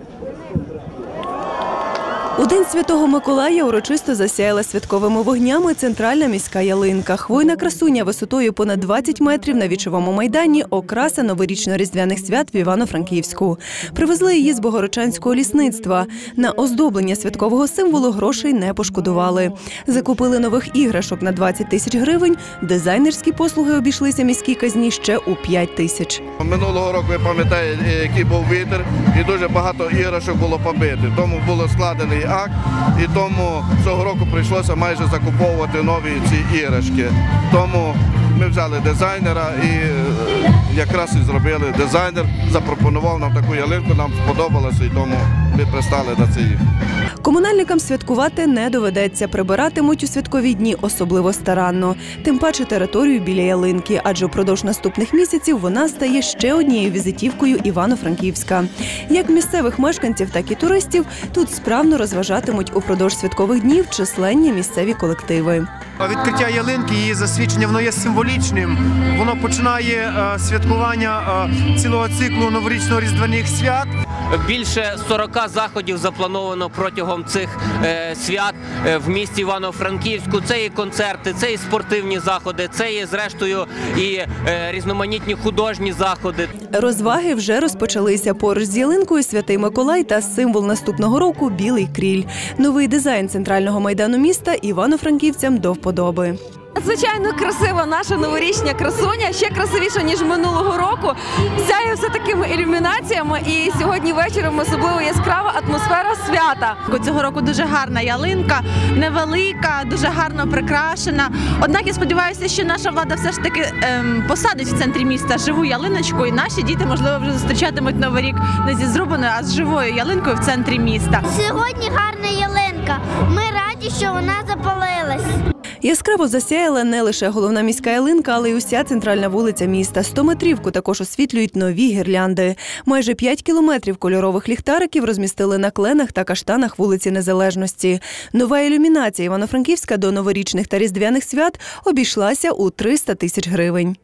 Thank you. У день святого Миколая урочисто засяяла святковими вогнями центральна міська ялинка. Хвойна красуня висотою понад 20 метрів на вічовому майдані окраса новорічно-різдвяних свят в Івано-Франківську. Привезли її з Богородчанського лісництва. На оздоблення святкового символу грошей не пошкодували. Закупили нових іграшок на 20 тисяч гривень. Дизайнерські послуги обійшлися міській казні ще у 5 тисяч. Минулого року ви пам'ятаєте, який був вітер, і дуже багато іграшок було побити. Тому було складений акт, і тому цього року прийшлося майже закуповувати нові ці іграшки. Тому ми взяли дизайнера і е, якраз і зробили. Дизайнер запропонував нам таку ялинку, нам сподобалося, і тому ми пристали на цей. Комунальникам святкувати не доведеться. Прибиратимуть у святкові дні особливо старанно. Тим паче територію біля ялинки, адже впродовж наступних місяців вона стає ще однією візитівкою Івано-Франківська. Як місцевих мешканців, так і туристів тут справно розважатимуть упродовж святкових днів численні місцеві колективи. Відкриття ялинки, її засвідчення, воно є символічним. Воно починає е, святкування е, цілого циклу новорічно-різдвяних свят. Більше 40 заходів заплановано протягом цих е, свят е, в місті Івано-Франківську. Це і концерти, це і спортивні заходи, це і зрештою і е, різноманітні художні заходи. Розваги вже розпочалися поруч з ялинкою Святий Миколай та символ наступного року білий кріль. Новий дизайн центрального майдану міста івано-франківцям до вподоби. Звичайно, красива наша новорічня красуня, ще красивіша ніж минулого року. Сяє все такими ілюмінаціями. І сьогодні вечором особливо яскрава атмосфера свята. Цього року дуже гарна ялинка, невелика, дуже гарно прикрашена. Однак я сподіваюся, що наша влада все ж таки ем, посадить в центрі міста живу ялиночку, і наші діти, можливо, вже зустрічатимуть новий рік не зі зрубаною, а з живою ялинкою в центрі міста. Сьогодні гарна ялинка. Ми раді, що вона запалилась. Яскраво засяяла не лише головна міська ялинка, але й уся центральна вулиця міста. Стометрівку також освітлюють нові гірлянди. Майже 5 кілометрів кольорових ліхтариків розмістили на кленах та каштанах вулиці Незалежності. Нова ілюмінація Івано-Франківська до новорічних та різдвяних свят обійшлася у 300 тисяч гривень.